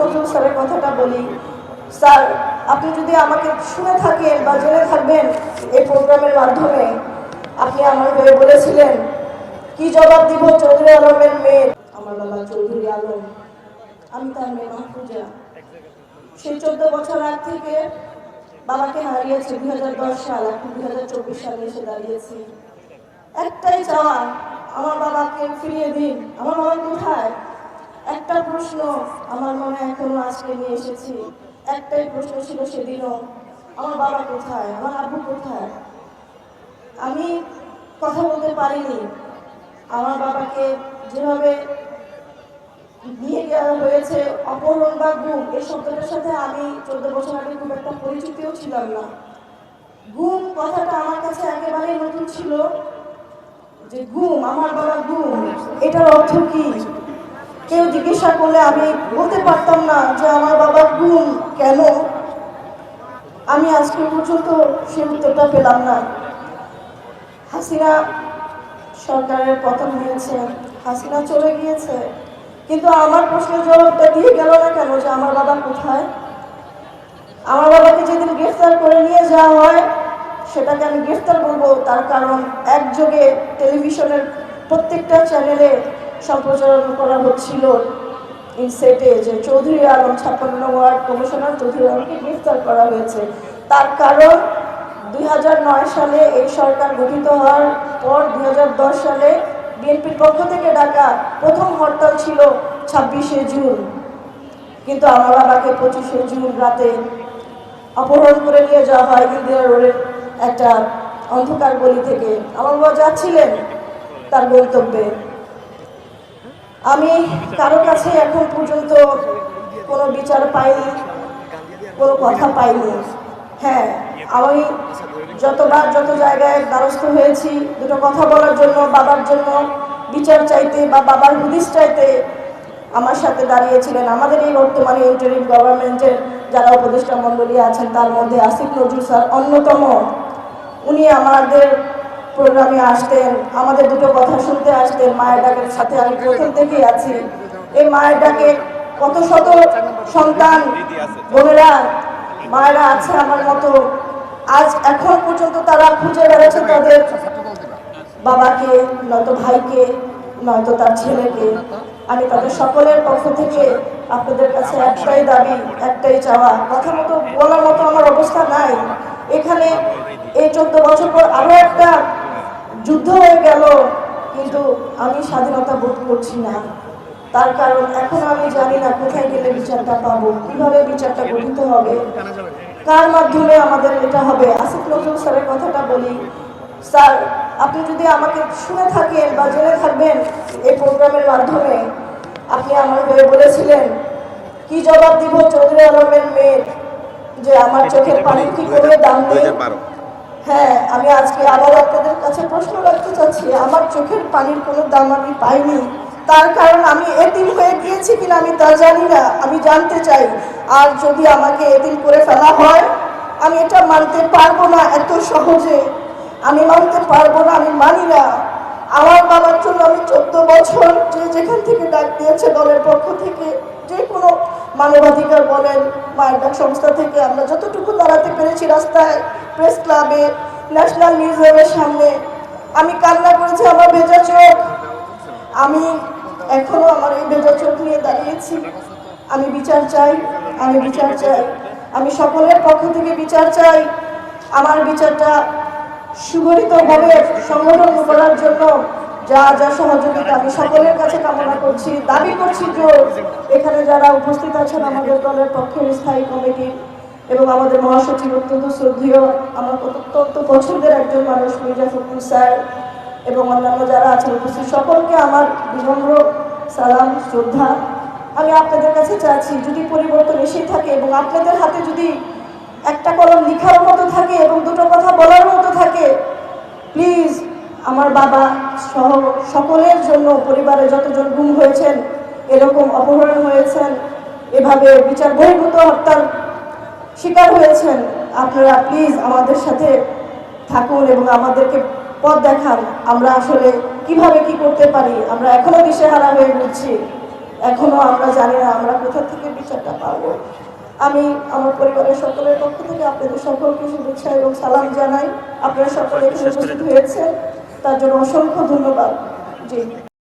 নজরুল স্যারের কথাটা বলি। স্যার, আপনি যদি আমাকে শুনে থাকেন বা জেনে থাকবেন এই প্রোগ্রামের মাধ্যমে, আপনি আমার হয়ে বলেছিলেন, কি জবাব দিব চৌধুরী আলমের মেয়ে আমার বাবা চৌধুরী আলম, আমি তার মেয়ে মাহফুজা। সেই চোদ্দ বছর আগ থেকে বাবাকে হারিয়েছি, দুই হাজার দশ সাল, এখন দুই হাজার চব্বিশ সালে এসে দাঁড়িয়েছি। একটাই চাওয়া, আমার বাবাকে ফিরিয়ে দিন। আমার বাবা কোথায়? একটা প্রশ্ন আমার মনে এখনও আজকে নিয়ে এসেছি। একটাই প্রশ্ন ছিল সেদিনও, আমার বাবা কোথায়? আমার আব্বু কোথায়? আমি কথা বলতে পারিনি। আমার বাবাকে যেভাবে নিয়ে যাওয়া হয়েছে, অপহরণ বা গুম এই শব্দটার সাথে আমি চোদ্দ বছর আগে খুব একটা পরিচিতও ছিলাম না। গুম কথাটা আমার কাছে একেবারেই নতুন ছিল যে, গুম, আমার বাবা গুম। এটার অর্থ কি? কেউ জিজ্ঞাসা করলে আমি বলতে পারতাম না যে আমার বাবা গুম কেন? আমি আজকে পর্যন্ত সে উত্তরটা পেলাম না। হাসিনা সরকারের পতন হয়েছে, হাসিনা চলে গিয়েছে। কিন্তু আমার প্রশ্নের জবাবটা দিয়ে গেল না কেন যে আমার বাবা কোথায়? আমার বাবাকে যেদিন গ্রেফতার করে নিয়ে যাওয়া হয়, সেটাকে আমি গ্রেফতার বলব। তার কারণ একযোগে টেলিভিশনের প্রত্যেকটা চ্যানেলে সম্প্রচারণ করা হচ্ছিল ইনসেটে যে চৌধুরী আলম ছাপ্পান্ন ওয়ার্ড কমিশনার চৌধুরী আলমকে গ্রেফতার করা হয়েছে। তার কারণ দুই হাজার নয় সালে এই সরকার গঠিত হওয়ার পর দু হাজার দশ সালে বিএনপির পক্ষ থেকে ডাকা প্রথম হরতাল ছিল ছাব্বিশে জুন। কিন্তু আমার বাবাকে পঁচিশে জুন রাতে অপহরণ করে নিয়ে যাওয়া হয় ইন্দিরা রোডের একটা অন্ধকার গলি থেকে। আমার বাবা যাচ্ছিলেন তার গন্তব্যে আমি কারও কাছে এখন পর্যন্ত কোনো বিচার পাইনি, কোনো কথা পাইনি। হ্যাঁ আমি যতবার যত জায়গায় দ্বারস্থ হয়েছি, দুটো কথা বলার জন্য, বাবার জন্য বিচার চাইতে বা বাবার হুদিস চাইতে আমার সাথে দাঁড়িয়েছিলেন আমাদের এই বর্তমানে ইন্টারিম গভর্নমেন্টের যারা উপদেষ্টা মণ্ডলী আছেন, তার মধ্যে আসিফ নজরুল স্যার অন্যতম। উনি আমাদের প্রোগ্রামে আসতেন, আমাদের দুটো কথা শুনতে আসতেন, মায়ের ডাকের সাথে আমি প্রথম থেকেই আছি। এই মায়ের ডাকে কত শত সন্তান, বোনেরা, মায়েরা আছে আমার মতো। আজ এখন পর্যন্ত তারা খুঁজে বেড়াচ্ছে তাদের বাবাকে, নয়তো ভাইকে, নয়তো তার ছেলেকে। আমি তাদের সকলের পক্ষ থেকে আপনাদের কাছে একটাই দাবি, একটাই চাওয়া। কথা মতো বলার মতো আমার অবস্থা নাই। এখানে এই চোদ্দ বছর পর আরও একটা যুদ্ধ হয়ে গেল, কিন্তু আমি স্বাধীনতা বোধ করছি না। তার কারণ এখন আমি জানি না কোথায় গেলে বিচারটা পাবো, কীভাবে বিচারটা গঠিত হবে, কার মাধ্যমে আমাদের এটা হবে। আসিফ নজরুল স্যারের কথাটা বলি। স্যার, আপনি যদি আমাকে শুনে থাকেন বা জেনে থাকবেন এই প্রোগ্রামের মাধ্যমে, আপনি আমার হয়ে বলেছিলেন, কি জবাব দিব চৌধুরী আলমের মেয়ের? যে আমার চোখের পানি কি করে দাম নেই? হ্যাঁ আমি আজকে আবার আপনাদের কাছে প্রশ্ন রাখতে চাচ্ছি। আমার চোখের পানির কোনো দাম আমি পাইনি। তার কারণ আমি এতিম হয়ে গিয়েছি কিনা আমি তা জানি না। আমি জানতে চাই, আর যদি আমাকে এতিম করে ফেলা হয়, আমি এটা মানতে পারব না এত সহজে। আমি মানতে পারব না, আমি মানি না। আমার বাবার জন্য আমি চোদ্দ বছর যে যেখান থেকে ডাক দিয়েছে দলের পক্ষ থেকে মানবাধিকার বলেন মায়ের ডাক সংস্থা থেকে আমরা যতটুকু দাঁড়াতে পেরেছি রাস্তায়, প্রেস ক্লাবে, ন্যাশনাল মিউজিয়ামের সামনে, আমি কান্না করেছি, আমার ভেজা চোখ। আমি এখনও আমার এই ভেজা চোখ নিয়ে দাঁড়িয়েছি। আমি বিচার চাই, আমি বিচার চাই। আমি সকলের পক্ষ থেকে বিচার চাই। আমার বিচারটা সুগঠিতভাবে সংগঠন করার জন্য যা যা সহযোগিতা আমি সকলের কাছে কামনা করছি, দাবি করছি যে এখানে যারা উপস্থিত আছেন আমাদের দলের পক্ষের স্থায়ী কমিটি এবং আমাদের মহাসচিব অত্যন্ত শ্রদ্ধেয়, আমার অত্যন্ত পছন্দের একজন মানুষ মির্জা ফখরুল স্যার এবং অন্যান্য যারা আছেন উপস্থিত, সকলকে আমার বিনম্র সালাম, শ্রদ্ধা। আমি আপনাদের কাছে চাচ্ছি যদি পরিবর্তন এসেই থাকে এবং আপনাদের হাতে যদি আমার বাবা সহ সকলের জন্য পরিবারে যতজন গুম হয়েছেন, এরকম অপহরণ হয়েছেন, এভাবে বিচার বহির্ভূত হত্যার শিকার হয়েছেন, আপনারা প্লিজ আমাদের সাথে থাকুন এবং আমাদেরকে পথ দেখান। আমরা আসলে কীভাবে কি করতে পারি? আমরা এখনও দিশেহারা হয়ে ঘুরছি এখনও আমরা জানি না আমরা কোথা থেকে বিচারটা পাব। আমি আমার পরিবারের সকলের পক্ষ থেকে আপনাদের সকলকে শুভেচ্ছা এবং সালাম জানাই। আপনারা সকলে উপস্থিত হয়েছেন। তার জন্য অসংখ্য ধন্যবাদ। জি।